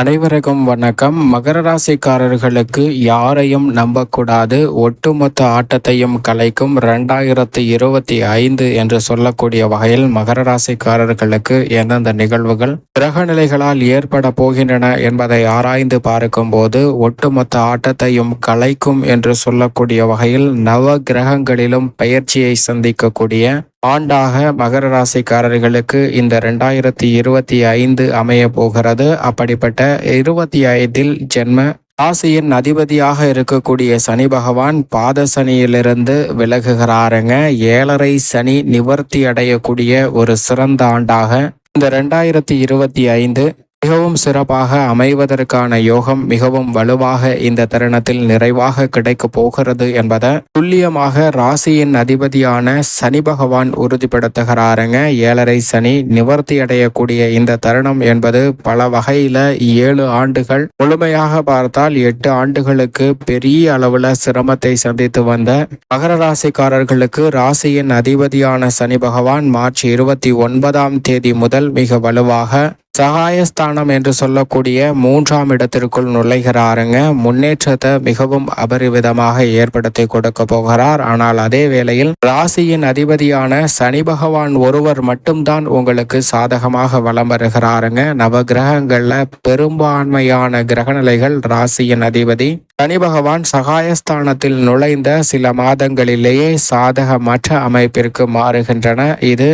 அனைவருக்கும் வணக்கம். மகர ராசிக்காரர்களுக்கு யாரையும் நம்பக்கூடாது. ஒட்டுமொத்த ஆட்டத்தையும் கலைக்கும் ரெண்டாயிரத்தி இருபத்தி ஐந்து என்று சொல்லக்கூடிய வகையில் மகர ராசிக்காரர்களுக்கு எந்தெந்த நிகழ்வுகள் கிரக நிலைகளால் ஏற்பட போகின்றன என்பதை ஆராய்ந்து பார்க்கும்போது ஒட்டுமொத்த ஆட்டத்தையும் கலைக்கும் என்று சொல்லக்கூடிய வகையில் நவ கிரகங்களிலும் பயிற்சியை சந்திக்கக்கூடிய ஆண்டாக மகர ராசிக்காரர்களுக்கு இந்த ரெண்டாயிரத்தி இருபத்தி ஐந்து அமைய போகிறது அப்படிப்பட்ட இருபத்தி ஐந்தில் ஜென்ம ராசியின் அதிபதியாக இருக்கக்கூடிய சனி பகவான் பாத சனியிலிருந்து விலகுகிறாருங்க. ஏழரை சனி நிவர்த்தி அடையக்கூடிய ஒரு சிறந்த ஆண்டாக இந்த ரெண்டாயிரத்தி இருபத்தி ஐந்து மிகவும் சிறப்பாக அமைவதற்கான யோகம் மிகவும் வலுவாக இந்த தருணத்தில் நிறைவாக கிடைக்க போகிறது என்பதை துல்லியமாக ராசியின் அதிபதியான சனி பகவான் உறுதிப்படுத்துகிறாருங்க. ஏழரை சனி நிவர்த்தி அடையக்கூடிய இந்த தருணம் என்பது பல வகையில ஏழு ஆண்டுகள். முழுமையாக பார்த்தால் எட்டு ஆண்டுகளுக்கு பெரிய அளவுல சிரமத்தை சந்தித்து வந்த மகர ராசிக்காரர்களுக்கு ராசியின் அதிபதியான சனி பகவான் மார்ச் இருபத்தி ஒன்பதாம் தேதி முதல் மிக வலுவாக சகாயஸ்தானம் என்று சொல்லக்கூடிய மூன்றாம் இடத்திற்குள் நுழைகிறாருங்க. முன்னேற்றத்தை மிகவும் அபரிவிதமாக ஏற்படுத்தி கொடுக்க போகிறார். ஆனால் அதே வேளையில் ராசியின் அதிபதியான சனி பகவான் ஒருவர் மட்டும்தான் உங்களுக்கு சாதகமாக வலம் வருகிறாருங்க. நவ கிரகங்கள்ல பெரும்பான்மையான கிரகநிலைகள் ராசியின் அதிபதி. சனி பகவான் சகாயஸ்தானத்தில் நுழைந்த சில மாதங்களிலேயே சாதகமற்ற அமைப்பிற்கு மாறுகின்றன. இது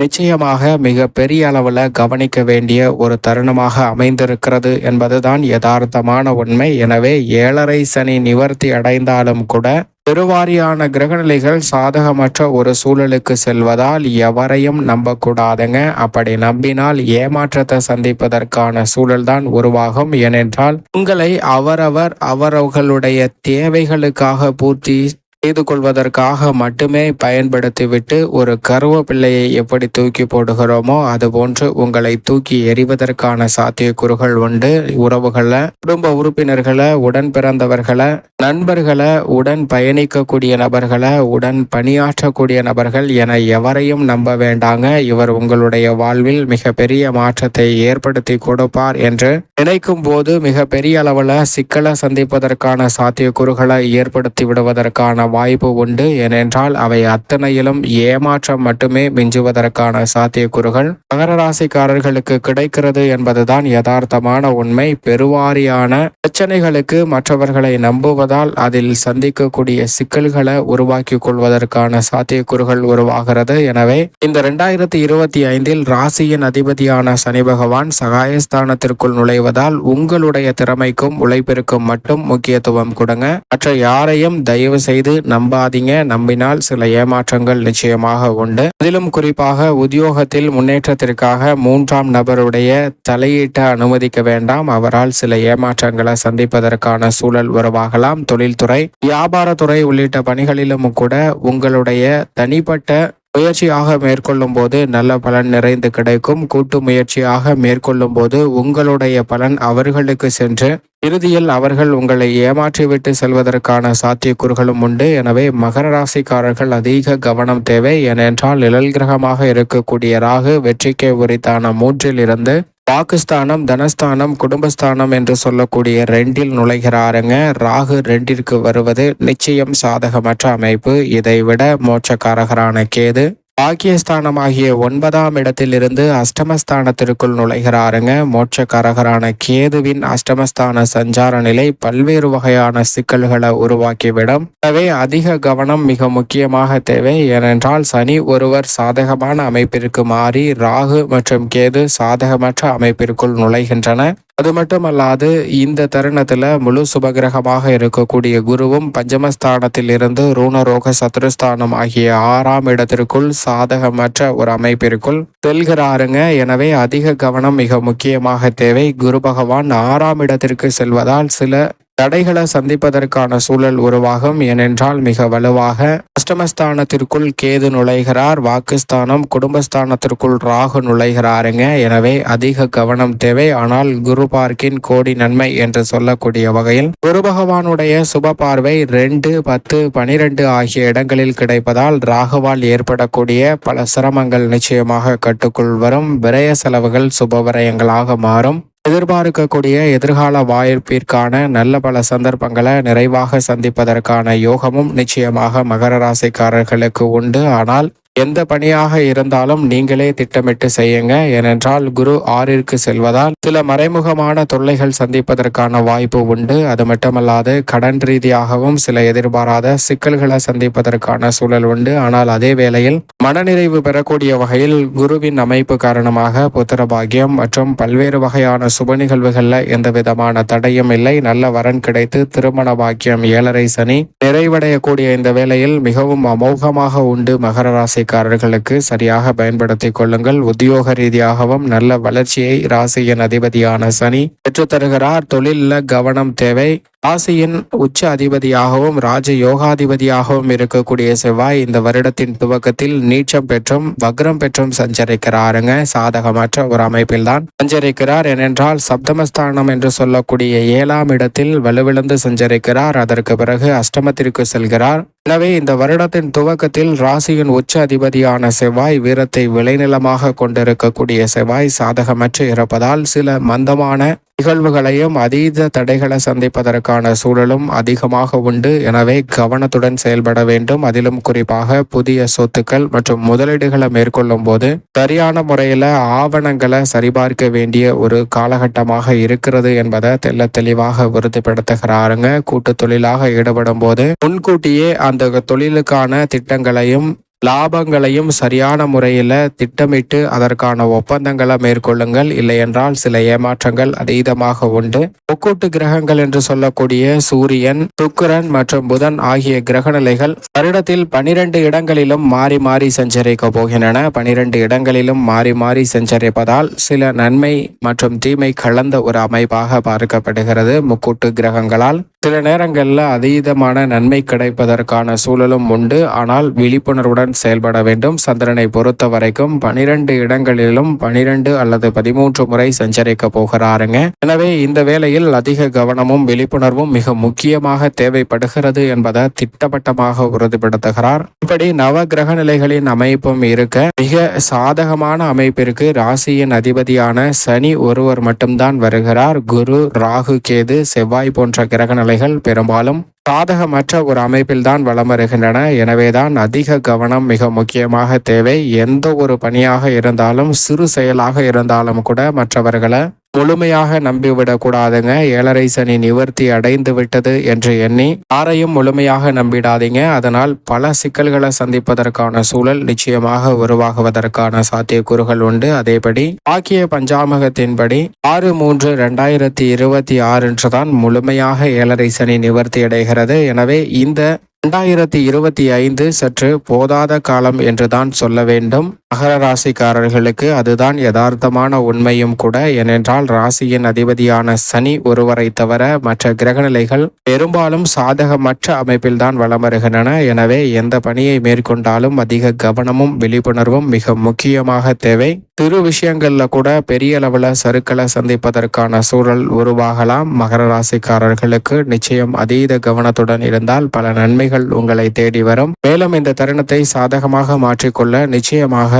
நிச்சயமாக மிக பெரிய அளவில் கவனிக்க வேண்டிய ஒரு தருணமாக அமைந்திருக்கிறது என்பதுதான் யதார்த்தமான உண்மை. எனவே ஏழரை சனி நிவர்த்தி அடைந்தாலும் கூட பெருவாரியான கிரகநிலைகள் சாதகமற்ற ஒரு சூழலுக்கு செல்வதால் எவரையும் நம்பக்கூடாதுங்க. அப்படி நம்பினால் ஏமாற்றத்தை சந்திப்பதற்கான சூழல்தான் உருவாகும். ஏனென்றால் உங்களை அவரவர் அவரவர்களுடைய தேவைகளுக்காக பூர்த்தி செய்து கொள்வதற்காக மட்டுமே பயன்படுத்திவிட்டு ஒரு கருவ பிள்ளையை எப்படி தூக்கி போடுகிறோமோ அதுபோன்று உங்களை தூக்கி எறிவதற்கான சாத்தியக்கூறுகள் உண்டு. உறவுகளை குடும்ப உறுப்பினர்களை உடன் பிறந்தவர்களை நண்பர்களை உடன் பயணிக்கக்கூடிய நபர்களை உடன் பணியாற்றக்கூடிய நபர்கள் என எவரையும் நம்ப வேண்டாங்க. இவர் உங்களுடைய வாழ்வில் மிகப்பெரிய மாற்றத்தை ஏற்படுத்தி கொடுப்பார் என்று நினைக்கும் போது மிக பெரிய அளவில் சிக்கலை சந்திப்பதற்கான சாத்தியக்கூறுகளை ஏற்படுத்தி விடுவதற்கான வாய்ப்பு உண்டு. ஏனென்றால் அவை அத்தனையிலும் ஏமாற்றம் மட்டுமே மிஞ்சுவதற்கான சாத்தியக்கூறுகள். மகர ராசிக்காரர்களுக்கு கிடைக்கிறது என்பதுதான் யதார்த்தமான உண்மை. பெருவாரியான பிரச்சனைகளுக்கு மற்றவர்களை நம்புவதால் அதில் சந்திக்கக்கூடிய சிக்கல்களை உருவாக்கி கொள்வதற்கான சாத்தியக்கூறுகள் உருவாகிறது. எனவே இந்த இரண்டாயிரத்தி இருபத்தி ஐந்தில் ராசியின் அதிபதியான சனி பகவான் சகாயஸ்தானத்திற்குள் நுழைவதால் உங்களுடைய திறமைக்கும் உழைப்பிற்கும் மட்டும் முக்கியத்துவம் கொடுங்க. மற்ற யாரையும் தயவு செய்து நம்பாதீங்க. நம்பினால் சில ஏமாற்றங்கள் நிச்சயமாக உண்டு. அதிலும் குறிப்பாக உத்தியோகத்தில் முன்னேற்றத்திற்காக மூன்றாம் நபருடைய தலையீட்டை அனுமதிக்க வேண்டாம். அவரால் சில ஏமாற்றங்களை சந்திப்பதற்கான சூழல் உருவாகலாம். தொழில்துறை வியாபாரத்துறை உள்ளிட்ட பணிகளிலும் கூட உங்களுடைய தனிப்பட்ட முயற்சியாக மேற்கொள்ளும் போது நல்ல பலன் நிறைந்து கிடைக்கும். கூட்டு முயற்சியாக மேற்கொள்ளும் போது உங்களுடைய பலன் அவர்களுக்கு சென்று இறுதியில் அவர்கள் உங்களை ஏமாற்றிவிட்டு செல்வதற்கான சாத்தியக்கூறுகளும் உண்டு. எனவே மகர ராசிக்காரர்கள் அதிக கவனம் தேவை. ஏனென்றால் நிழல் கிரகமாக இருக்கக்கூடிய ராகு வெற்றிக்கு உரித்தான மூன்றில் இருந்து பாகிஸ்தானம் தனஸ்தானம் குடும்பஸ்தானம் என்று சொல்லக்கூடிய ரெண்டில் நுழைகிறாருங்க. ராகு ரெண்டிற்கு வருவது நிச்சயம் சாதகமற்ற அமைப்பு. இதைவிட மோட்சக்காரகரான கேது பாக்கியஸ்தானமாகிய ஒன்பதாம் இடத்திலிருந்து அஷ்டமஸ்தானத்திற்குள் நுழைகிறாருங்க. மோட்சக்காரகரான கேதுவின் அஷ்டமஸ்தான சஞ்சார நிலை பல்வேறு வகையான சிக்கல்களை உருவாக்கிவிடும். எனவே அதிக கவனம் மிக முக்கியமாக தேவை. ஏனென்றால் சனி ஒருவர் சாதகமான அமைப்பிற்கு மாறி ராகு மற்றும் கேது சாதகமற்ற அமைப்பிற்குள் நுழைகின்றன. அது மட்டுமல்லாது இந்த தருணத்தில் முழு சுபகிரகமாக இருக்கக்கூடிய குருவும் பஞ்சமஸ்தானத்தில் இருந்து ரூணரோக சத்ருஸ்தானம் ஆகிய ஆறாம் இடத்திற்குள் சாதகமற்ற ஒரு அமைப்பிற்குள் செல்கிறாருங்க. எனவே அதிக கவனம் மிக முக்கியமாக தேவை. குரு பகவான் ஆறாம் இடத்திற்கு செல்வதால் சில தடைகளை சந்திப்பதற்கான சூழல் உருவாகும் ஏனென்றால் மிக வலுவாக அஷ்டமஸ்தானத்திற்குள் கேது நுழைகிறார் வாக்குஸ்தானம் குடும்பஸ்தானத்திற்குள் ராகு நுழைகிறாருங்க. எனவே அதிக கவனம் தேவை. ஆனால் குரு பார்க்கின் கோடி நன்மை என்று சொல்லக்கூடிய வகையில் குரு பகவானுடைய சுப பார்வை ரெண்டு பத்து பனிரெண்டு ஆகிய இடங்களில் கிடைப்பதால் ராகுவால் ஏற்படக்கூடிய பல சிரமங்கள் நிச்சயமாக கட்டுக்குள் வரும். விரய செலவுகள் சுப விரயங்களாக மாறும். எதிர்பார்க்கக்கூடிய எதிர்கால வாய்ப்பிற்கான நல்ல பல சந்தர்ப்பங்களை நிறைவாக சந்திப்பதற்கான யோகமும் நிச்சயமாக மகர ராசிக்காரர்களுக்கு உண்டு. ஆனால் எந்த பணியாக இருந்தாலும் நீங்களே திட்டமிட்டு செய்யுங்க. ஏனென்றால் குரு ஆறிற்கு செல்வதால் சில மறைமுகமான தொல்லைகள் சந்திப்பதற்கான வாய்ப்பு உண்டு. அது மட்டுமல்லாது கடன் ரீதியாகவும் சில எதிர்பாராத சிக்கல்களை சந்திப்பதற்கான சூழல் உண்டு. ஆனால் அதே வேளையில் மனநிறைவு பெறக்கூடிய வகையில் குருவின் அமைப்பு காரணமாக புத்திர பாக்கியம் மற்றும் பல்வேறு வகையான சுப நிகழ்வுகள்ல எந்த விதமான தடையும் இல்லை. நல்ல வரன் கிடைத்து திருமண பாக்கியம் ஏழரை சனி நிறைவடையக்கூடிய இந்த வேளையில் மிகவும் அமோகமாக உண்டு மகர ராசிக்காரர்களுக்கு சரியாக பயன்படுத்திக் கொள்ளுங்கள். உத்தியோக ரீதியாகவும் நல்ல வளர்ச்சியை ராசியின் அதிபதியான சனி பெற்றுத்தருகிறார். தொழிலில் கவனம் தேவை. ராசியின் உச்ச அதிபதியாகவும் ராஜ யோகாதிபதியாகவும் இருக்கக்கூடிய செவ்வாய் இந்த வருடத்தின் துவக்கத்தில் நீச்சம் பெற்றும் வக்ரம் பெற்றும் சஞ்சரிக்கிறாருங்க. சாதகமற்ற ஒரு அமைப்பில் தான் சஞ்சரிக்கிறார். ஏனென்றால் சப்தமஸ்தானம் என்று சொல்லக்கூடிய ஏழாம் இடத்தில் வலுவிழந்து சஞ்சரிக்கிறார். அதற்கு பிறகு அஷ்டமத்திற்கு செல்கிறார். எனவே இந்த வருடத்தின் துவக்கத்தில் ராசியின் உச்ச அதிபதியான செவ்வாய் வீரத்தை விளைநிலமாக கொண்டிருக்கக்கூடிய செவ்வாய் சாதகமற்று இருப்பதால் சில மந்தமான நிகழ்வுகளையும் அதீத தடைகளை சந்திப்பதற்கான சூழலும் அதிகமாக உண்டு. எனவே கவனத்துடன் செயல்பட வேண்டும். அதிலும் குறிப்பாக புதிய சொத்துக்கள் மற்றும் முதலீடுகளை மேற்கொள்ளும் போது சரியான முறையில் ஆவணங்களை சரிபார்க்க வேண்டிய ஒரு காலகட்டமாக இருக்கிறது என்பதை தெல்ல தெளிவாக உறுதிப்படுத்துகிறாருங்க. கூட்டு தொழிலாக ஈடுபடும் போது முன்கூட்டியே அந்த தொழிலுக்கான திட்டங்களையும் லாபங்களையும் சரியான முறையில் திட்டமிட்டு அதற்கான ஒப்பந்தங்களை மேற்கொள்ளுங்கள். இல்லையென்றால் சில ஏமாற்றங்கள் அதீதமாக உண்டு. முக்கூட்டு கிரகங்கள் என்று சொல்லக்கூடிய சூரியன் சுக்கரன் மற்றும் புதன் ஆகிய கிரகநிலைகள் வருடத்தில் பனிரெண்டு இடங்களிலும் மாறி மாறி சஞ்சரிக்க போகின்றன. பனிரெண்டு இடங்களிலும் மாறி மாறி சஞ்சரிப்பதால் சில நன்மை மற்றும் தீமை கலந்த ஒரு அமைப்பாக பார்க்கப்படுகிறது. முக்கூட்டு கிரகங்களால் சில நேரங்களில் அதீதமான நன்மை கிடைப்பதற்கான சூழலும் உண்டு. ஆனால் விழிப்புணர்வுடன் செயல்பட வேண்டும். சந்திரனை பொறுத்த வரைக்கும் பனிரெண்டு இடங்களிலும் பனிரெண்டு அல்லது பதிமூன்று முறை சஞ்சரிக்க போகிறாருங்க. எனவே இந்த வேளையில் அதிக கவனமும் விழிப்புணர்வும் மிக முக்கியமாக தேவைப்படுகிறது என்பதை திட்டவட்டமாக உறுதிப்படுத்துகிறார். இப்படி நவ கிரக நிலைகளின் அமைப்பும் இருக்க மிக சாதகமான அமைப்பிற்கு ராசியின் அதிபதியான சனி ஒருவர் மட்டும்தான் வருகிறார். குரு ராகு கேது செவ்வாய் போன்ற கிரக நிலைகள் பெரும்பாலும் சாதகமற்ற ஒரு அமைப்பில்தான் வளம் வருகின்றன எனவேதான் அதிக கவனம் மிக முக்கியமாக தேவை. எந்த ஒரு பணியாக இருந்தாலும் சிறு செயலாக இருந்தாலும் கூட மற்றவர்களை முழுமையாக நம்பிவிடக்கூடாதுங்க. ஏழரை சனி நிவர்த்தி அடைந்து விட்டது என்று எண்ணி யாரையும் முழுமையாக நம்பிடாதீங்க. அதனால் பல சிக்கல்களை சந்திப்பதற்கான சூழல் நிச்சயமாக உருவாகுவதற்கான சாத்தியக்கூறுகள் உண்டு. அதேபடி ஆக்கிய பஞ்சாமகத்தின்படி ஆறு மூன்று ரெண்டாயிரத்தி இருபத்தி ஆறு என்றுதான் முழுமையாக ஏழரை சனி நிவர்த்தி அடைகிறது. எனவே இந்த இரண்டாயிரத்தி இருபத்தி ஐந்து சற்று போதாத காலம் என்றுதான் சொல்ல வேண்டும். மகர ராசிக்காரர்களுக்கு அதுதான் யதார்த்தமான உண்மையும் கூட. ஏனென்றால் ராசியின் அதிபதியான சனி ஒருவரை தவிர மற்ற கிரகநிலைகள் பெரும்பாலும் சாதகமற்ற அமைப்பில் தான் வருகின்றன எனவே எந்த பணியை மேற்கொண்டாலும் அதிக கவனமும் விழிப்புணர்வும் மிக முக்கியமாக தேவை. சிறு விஷயங்கள்ல கூட பெரிய அளவுல சருக்களை சந்திப்பதற்கான சூழல் உருவாகலாம். மகர ராசிக்காரர்களுக்கு நிச்சயம் அதீத கவனத்துடன் இருந்தால் பல நன்மைகள் உங்களை தேடி வரும். மேலும் இந்த தருணத்தை சாதகமாக மாற்றிக்கொள்ள நிச்சயமாக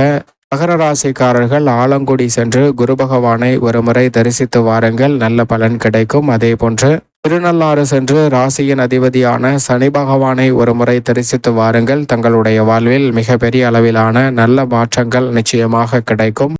மகர ராசிக்காரர்கள் ஆலங்குடி சென்று குரு பகவானை ஒரு முறை தரிசித்து வாருங்கள். நல்ல பலன் கிடைக்கும். அதே போன்று திருநள்ளாறு சென்று ராசியின் அதிபதியான சனி பகவானை ஒரு முறை தரிசித்து வாருங்கள். தங்களுடைய வாழ்வில் மிகப்பெரிய அளவிலான நல்ல மாற்றங்கள் நிச்சயமாக கிடைக்கும்.